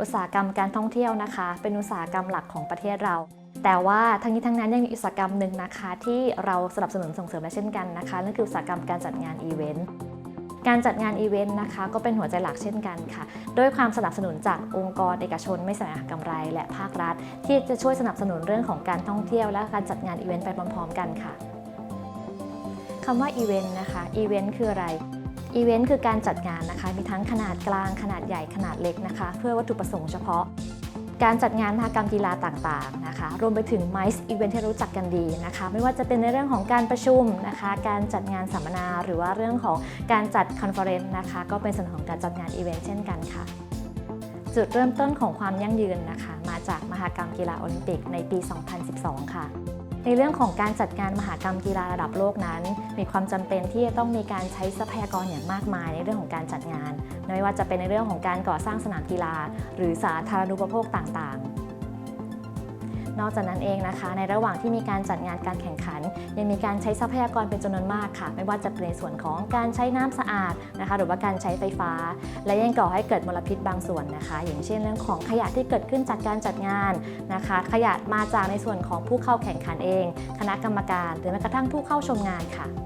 อุตสาหกรรมการท่องเที่ยวนะคะ เป็นอุตสาหกรรมหลักของประเทศเรา แต่ว่าทั้งนี้ทั้งนั้นยังมีอุตสาหกรรมหนึ่งนะคะ ที่เราสนับสนุนส่งเสริมและเช่นกันนะคะนั่นคืออุตสาหกรรมการจัดงานอีเวนต์การจัดงานอีเวนต์นะคะก็เป็นหัวใจหลักเช่นกันค่ะ ด้วยความสนับสนุนจากองค์กรเอกชนไม่แสวงหากำไรและภาครัฐ ที่จะช่วยสนับสนุนเรื่องของการท่องเที่ยว และการจัดงานอีเวนต์ไปพร้อมๆ กันค่ะคำว่าอีเวนต์นะคะอีเวนต์คืออะไร อีเวนต์คือการจัดงานนะคะ มีทั้งขนาดกลางขนาดใหญ่ขนาดเล็กนะคะ เพื่อวัตถุประสงค์เฉพาะ การจัดงานมหกรรมกีฬาต่างๆนะคะ รวมไปถึง MICE อีเวนต์ที่รู้จักกันดีนะคะ ไม่ว่าจะเป็นในเรื่องของการประชุมนะคะ การจัดงานสัมมนาหรือว่าเรื่องของการจัดคอนเฟอเรนซ์นะคะ ก็เป็นส่วนของการจัดงานอีเวนต์เช่นกันค่ะจุดเริ่มต้นของความยั่งยืนนะคะ มาจากมหกรรมกีฬาโอลิมปิกในปี 2012 ค่ะ ในเรื่องของการจัดงานมหากรรมกีฬาระดับโลกนั้น มีความจำเป็นที่จะต้องมีการใช้ทรัพยากรอย่างมากมาย ในเรื่องของการจัดงาน ไม่ว่าจะเป็นในเรื่องของการก่อสร้างสนามกีฬา หรือสาธารณูปโภคต่างๆ นอกจากนั้นเองนะคะ ในระหว่างที่มีการจัดงานการแข่งขัน ยังมีการใช้ทรัพยากรเป็นจำนวนมากค่ะ ไม่ว่าจะเป็นในส่วนของการใช้น้ำสะอาดนะคะ หรือว่าการใช้ไฟฟ้า และยังก่อให้เกิดมลพิษบางส่วนนะคะ อย่างเช่นเรื่องของขยะที่เกิดขึ้นจากการจัดงานนะคะ ขยะมาจากในส่วนของผู้เข้าแข่งขันเอง คณะกรรมการ หรือแม้กระทั่งผู้เข้าชมงานค่ะ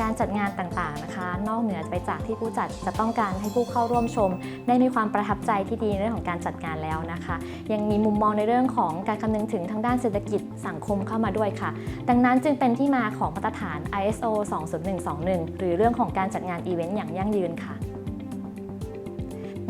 การจัดงานต่างๆนะคะ นอกเหนือไปจากที่ผู้จัดจะต้องการให้ผู้เข้าร่วมชม ได้มีความประทับใจที่ดีในเรื่องของการจัดงานแล้วนะคะ ยังมีมุมมองในเรื่องของการคำนึงถึงทางด้านเศรษฐกิจสังคมเข้ามาด้วยค่ะ ดังนั้นจึงเป็นที่มาของมาตรฐาน ISO 20121 หรือเรื่องของการจัดงานอีเวนต์อย่างยั่งยืนค่ะ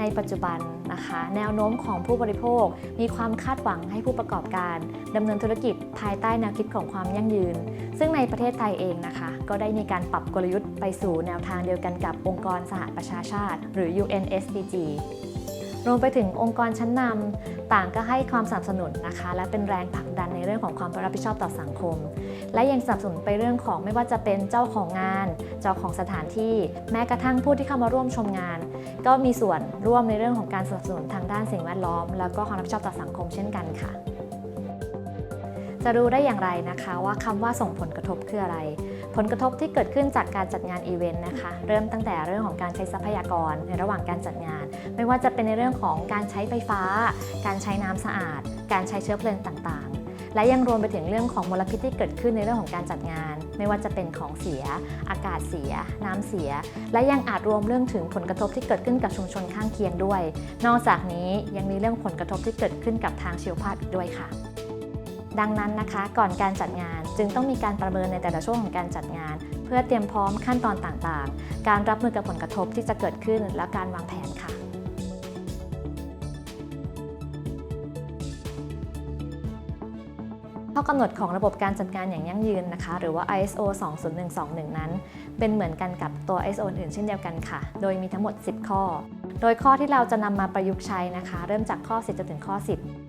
ในปัจจุบันนะคะ แนวโน้มของผู้บริโภค มีความคาดหวังให้ผู้ประกอบการดำเนินธุรกิจภายใต้แนวคิดของความยั่งยืน ซึ่งในประเทศไทยเองนะคะ ก็ได้มีการปรับกลยุทธ์ไปสู่แนวทางเดียวกันกับองค์กรสหประชาชาติ หรือ UNSDG รวมไปถึงองค์กรชั้นนำต่างก็ให้ความสนับสนุนนะคะ และเป็นแรงผลักดันในเรื่องของความรับผิดชอบต่อสังคม และยังสนับสนุนไปเรื่องของไม่ว่าจะเป็นเจ้าของงาน เจ้าของสถานที่แม้กระทั่งผู้ที่เข้ามาร่วมชมงาน ก็มีส่วนร่วมในเรื่องของการสนับสนุนทางด้านสิ่งแวดล้อม แล้วก็ความรับผิดชอบต่อสังคมเช่นกันค่ะ จะรู้ได้อย่างไรนะคะว่าคำว่าส่งผลกระทบคืออะไร ผลกระทบที่เกิดขึ้นจากการจัดงานอีเวนต์นะคะ เริ่มตั้งแต่เรื่องของการใช้ทรัพยากรในระหว่างการจัดงาน ไม่ว่าจะเป็นในเรื่องของการใช้ไฟฟ้า การใช้น้ำสะอาด การใช้เชื้อเพลิงต่างๆ และยังรวมไปถึงเรื่องของมลพิษที่เกิดขึ้นในเรื่องของการจัดงาน ไม่ว่าจะเป็นของเสีย อากาศเสีย น้ำเสีย และยังอาจรวมเรื่องถึงผลกระทบที่เกิดขึ้นกับชุมชนข้างเคียงด้วย นอกจากนี้ยังมีเรื่องผลกระทบที่เกิดขึ้นกับทางชีวภาพอีกด้วยค่ะ ดังนั้นนะคะก่อนการจัดงานจึงต้องมีการประเมินในแต่ละช่วงของการจัดงาน เพื่อเตรียมพร้อมขั้นตอนต่างๆ การรับมือกับผลกระทบที่จะเกิดขึ้นและการวางแผนค่ะข้อกำหนดของระบบการจัดการอย่างยั่งยืนนะคะ หรือว่า ISO 20121 นั้น เป็นเหมือนกันกับตัว ISO อื่นเช่นเดียวกันค่ะ โดยมีทั้งหมด 10 ข้อ โดยข้อที่เราจะนำมาประยุกต์ใช้นะคะ เริ่มจากข้อ 10จนถึงข้อ 10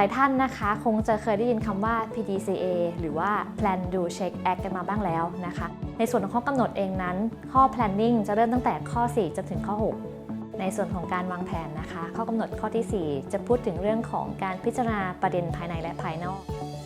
ลายๆท่านนะคะ คงจะเคยได้ยินคำว่า PDCA หรือว่า Plan Do Check Act กันมาบ้างแล้วนะคะ ในส่วนของข้อกำหนดเองนั้น ข้อ planning จะเริ่มตั้งแต่ข้อ 4 จนถึงข้อ 6 ในส่วนของการวางแผนนะคะ ข้อกำหนดข้อที่ 4 จะพูดถึงเรื่องของการพิจารณาประเด็นภายในและภายนอก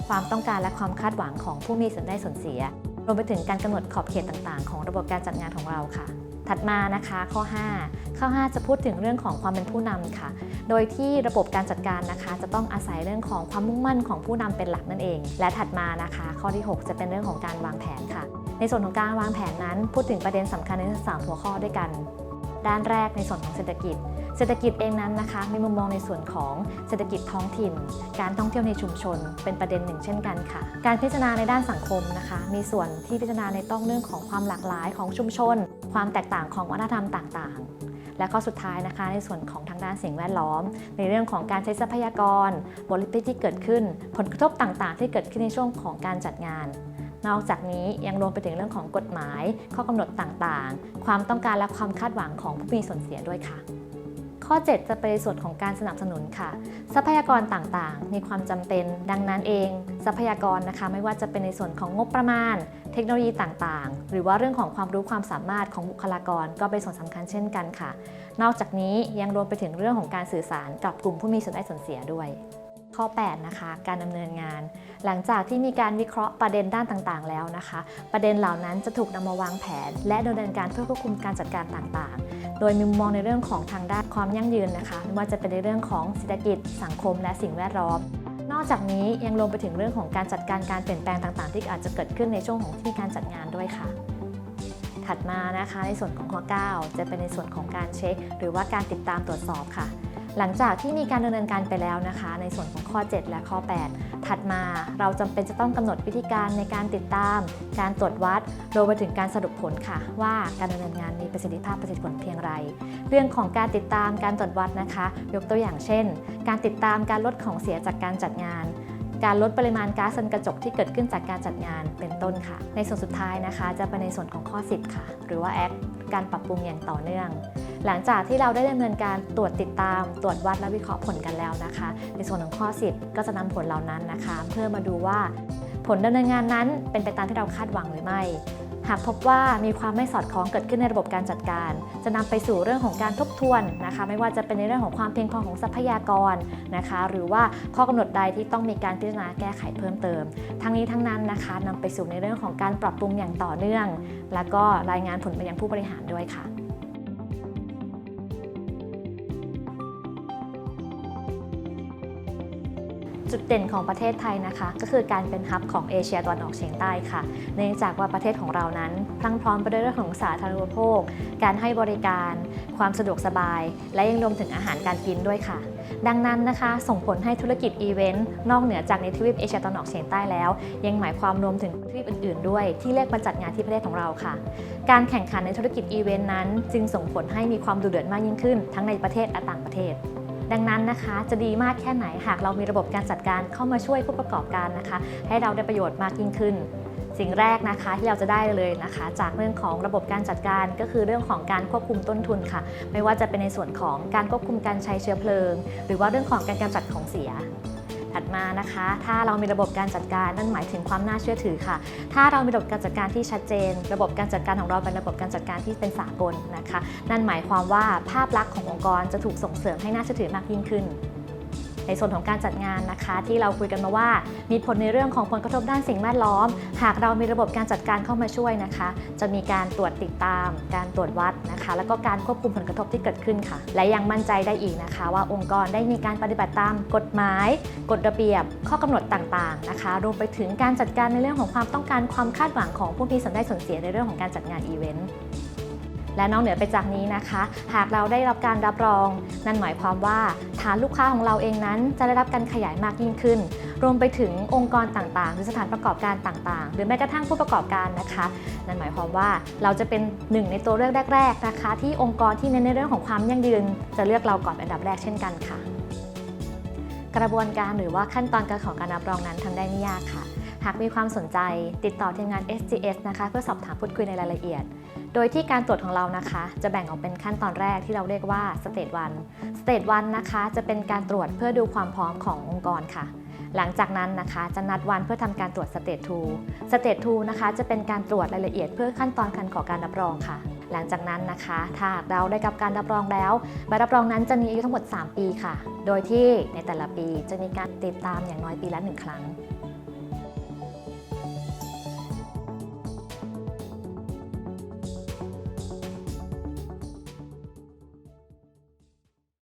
ความต้องการและความคาดหวังของผู้มีส่วนได้ส่วนเสีย รวมไปถึงการกำหนดขอบเขตต่างๆ ของระบบการจัดงานของเราค่ะถัดมานะคะข้อ 5 ข้อ 5 จะพูดถึงเรื่องของความเป็นผู้นำค่ะ โดยที่ระบบการจัดการนะคะ จะต้องอาศัยเรื่องของความมุ่งมั่นของผู้นำเป็นหลักนั่นเอง และถัดมานะคะ ข้อที่ 6 จะเป็นเรื่องของการวางแผนค่ะ ในส่วนของการวางแผนนั้น พูดถึงประเด็นสำคัญในสามหัวข้อด้วยกัน ด้านแรกในส่วนของเศรษฐกิจเศรษฐกิจเองนั้นนะคะ มีมุมมองในส่วนของเศรษฐกิจท้องถิ่น การท่องเที่ยวในชุมชน เป็นประเด็นหนึ่งเช่นกันค่ะ การพิจารณาในด้านสังคมนะคะ มีส่วนที่พิจารณาในต้องเรื่องของความหลากหลายของชุมชน ความแตกต่างของวัฒนธรรมต่างๆ และข้อสุดท้ายนะคะ ในส่วนของทางด้านสิ่งแวดล้อม ในเรื่องของการใช้ทรัพยากรบริพิษที่เกิดขึ้น ผลกระทบต่างๆ ที่เกิดขึ้นในช่วงของการจัดงาน นอกจากนี้ยังรวมไปถึงเรื่องของกฎหมาย ข้อกำหนดต่างๆ ความต้องการและความคาดหวังของผู้มีส่วนเสียด้วยค่ะ ข้อ 7 จะเป็นส่วนของการสนับสนุนค่ะ ทรัพยากรต่างๆ มีความจำเป็น ดังนั้นเอง ทรัพยากรนะคะ ไม่ว่าจะเป็นในส่วนของงบประมาณ เทคโนโลยีต่างๆ หรือว่าเรื่องของความรู้ความสามารถของบุคลากร ก็เป็นส่วนสำคัญเช่นกันค่ะ นอกจากนี้ยังรวมไปถึงเรื่องของการสื่อสารกับกลุ่มผู้มีส่วนได้ส่วนเสียด้วยข้อ 8 นะคะ การดำเนินงาน หลังจากที่มีการวิเคราะห์ประเด็นด้านต่างๆ แล้วนะคะ ประเด็นเหล่านั้นจะถูกนำมาวางแผน และดำเนินการเพื่อควบคุมการจัดการต่างๆโดยมีมุมมองในเรื่องของทางด้านความยั่งยืนนะคะไม่ว่าจะเป็นในเรื่องของเศรษฐกิจ สังคม และสิ่งแวดล้อม นอกจากนี้ยังรวมไปถึงเรื่องของการจัดการการเปลี่ยนแปลงต่างๆ ที่อาจจะเกิดขึ้นในช่วงของที่การจัดงานด้วยค่ะ ถัดมานะคะในส่วนของข้อ 9 จะเป็นในส่วนของการเช็ค หรือว่าการติดตามตรวจสอบค่ะหลังจากที่มีการดำเนินการไปแล้วนะคะ ในส่วนของข้อ 7 และข้อ 8 ถัดมาเราจำเป็นจะต้องกำหนดวิธีการในการติดตาม การตรวจวัดรวมไปถึงการสรุปผลค่ะ ว่าการดำเนินงานมีประสิทธิภาพประสิทธิผลเพียงไร เรื่องของการติดตามการตรวจวัดนะคะ ยกตัวอย่างเช่น การติดตามการลดของเสียจากการจัดงานการลดปริมาณก๊าซเรือนกระจกที่เกิดขึ้นจากการจัดงานเป็นต้นค่ะ ในส่วนสุดท้ายนะคะ จะเป็นในส่วนของข้อ 10 ค่ะ หรือว่า Act การปรับปรุงอย่างต่อเนื่อง หลังจากที่เราได้ดำเนินการตรวจติดตาม ตรวจวัดและวิเคราะห์ผลกันแล้วนะคะ ในส่วนของข้อ 10 ก็จะนำผลเหล่านั้นนะคะ เพื่อมาดูว่าผลดำเนินงานนั้นเป็นไปตามที่เราคาดหวังหรือไม่ หากพบว่ามีความไม่สอดคล้องเกิดขึ้นในระบบการจัดการ จะนำไปสู่เรื่องของการทบทวนนะคะ ไม่ว่าจะเป็นในเรื่องของความเพียงพอของทรัพยากรนะคะ หรือว่าข้อกำหนดใดที่ต้องมีการพิจารณาแก้ไขเพิ่มเติม ทั้งนี้ทั้งนั้นนะคะนำไปสู่ในเรื่องของการปรับปรุงอย่างต่อเนื่อง แล้วก็รายงานผลไปยังผู้บริหารด้วยค่ะ จุดเด่นของประเทศไทยนะคะ ก็คือการเป็นฮับของเอเชียตะวันออกเฉียงใต้ค่ะ เนื่องจากว่าประเทศของเรานั้นพรั่งพร้อมไปด้วยเรื่องของสาธารณูปโภค การให้บริการ ความสะดวกสบาย และยังรวมถึงอาหารการกินด้วยค่ะ ดังนั้นนะคะ ส่งผลให้ธุรกิจอีเวนต์นอกเหนือจากในทวีปเอเชียตะวันออกเฉียงใต้แล้ว ยังหมายความรวมถึงทวีปอื่นๆ ด้วย ที่เรียกมาจัดงานที่ประเทศของเราค่ะ การแข่งขันในธุรกิจอีเวนต์นั้น จึงส่งผลให้มีความดุเดือดมากยิ่งขึ้น ทั้งในประเทศและต่างประเทศ ดังนั้นนะคะจะดีมากแค่ไหนหากเรามีระบบการจัดการเข้ามาช่วยผู้ประกอบการนะคะ ให้เราได้ประโยชน์มากยิ่งขึ้น สิ่งแรกนะคะที่เราจะได้เลยนะคะ จากเรื่องของระบบการจัดการก็คือเรื่องของการควบคุมต้นทุนค่ะ ไม่ว่าจะเป็นในส่วนของการควบคุมการใช้เชื้อเพลิง หรือว่าเรื่องของการกำจัดของเสีย ถัดมานะคะ ถ้าเรามีระบบการจัดการนั่นหมายถึงความน่าเชื่อถือค่ะ ถ้าเรามีระบบการจัดการที่ชัดเจน ระบบการจัดการของเราเป็นระบบการจัดการที่เป็นสากลนะคะ นั่นหมายความว่าภาพลักษณ์ขององค์กรจะถูกส่งเสริมให้น่าเชื่อถือมากยิ่งขึ้น ในส่วนของการจัดงานนะคะ ที่เราคุยกันมาว่า มีผลในเรื่องของผลกระทบด้านสิ่งแวดล้อม หากเรามีระบบการจัดการเข้ามาช่วยนะคะ จะมีการตรวจติดตาม การตรวจวัดนะคะ แล้วก็การควบคุมผลกระทบที่เกิดขึ้นค่ะ และยังมั่นใจได้อีกนะคะ ว่าองค์กรได้มีการปฏิบัติตามกฎหมาย กฎระเบียบ ข้อกำหนดต่างๆนะคะรวมไปถึงการจัดการในเรื่องของความต้องการความคาดหวังของผู้มีส่วนได้ส่วนเสียในเรื่องของการจัดงานอีเวนต์ และนอกเหนือไปจากนี้นะคะ หากเราได้รับการรับรอง นั่นหมายความว่าฐานลูกค้าของเราเองนั้นจะได้รับการขยายมากยิ่งขึ้น รวมไปถึงองค์กรต่างๆ หรือสถานประกอบการต่างๆ หรือแม้กระทั่งผู้ประกอบการนะคะ นั่นหมายความว่าเราจะเป็นหนึ่งในตัวเลือกแรก ๆนะคะ ที่องค์กรที่เน้นในเรื่องของความยั่งยืน จะเลือกเราก่อนเป็นอันดับแรกเช่นกันค่ะ กระบวนการหรือว่าขั้นตอนการขอการรับรองนั้นทำได้ไม่ยากค่ะ หากมีความสนใจ ติดต่อทีมงาน SGS นะคะ เพื่อสอบถามพูดคุยในรายละเอียด โดยที่การตรวจของเรานะคะ จะแบ่งออกเป็นขั้นตอนแรกที่เราเรียกว่า State 1 State 1นะคะจะเป็นการตรวจเพื่อดูความพร้อมขององค์กรค่ะ หลังจากนั้นนะคะจะนัดวันเพื่อทำการตรวจ State 2 State 2นะคะจะเป็นการตรวจรายละเอียดเพื่อขั้นตอนการขอการรับรองค่ะ หลังจากนั้นนะคะ ถ้าหากเราได้รับการรับรองแล้วใบรับรองนั้นจะมีอายุทั้งหมด 3 ปีค่ะ โดยที่ในแต่ละปีจะมีการติดตามอย่างน้อยปีละหนึ่งครั้ง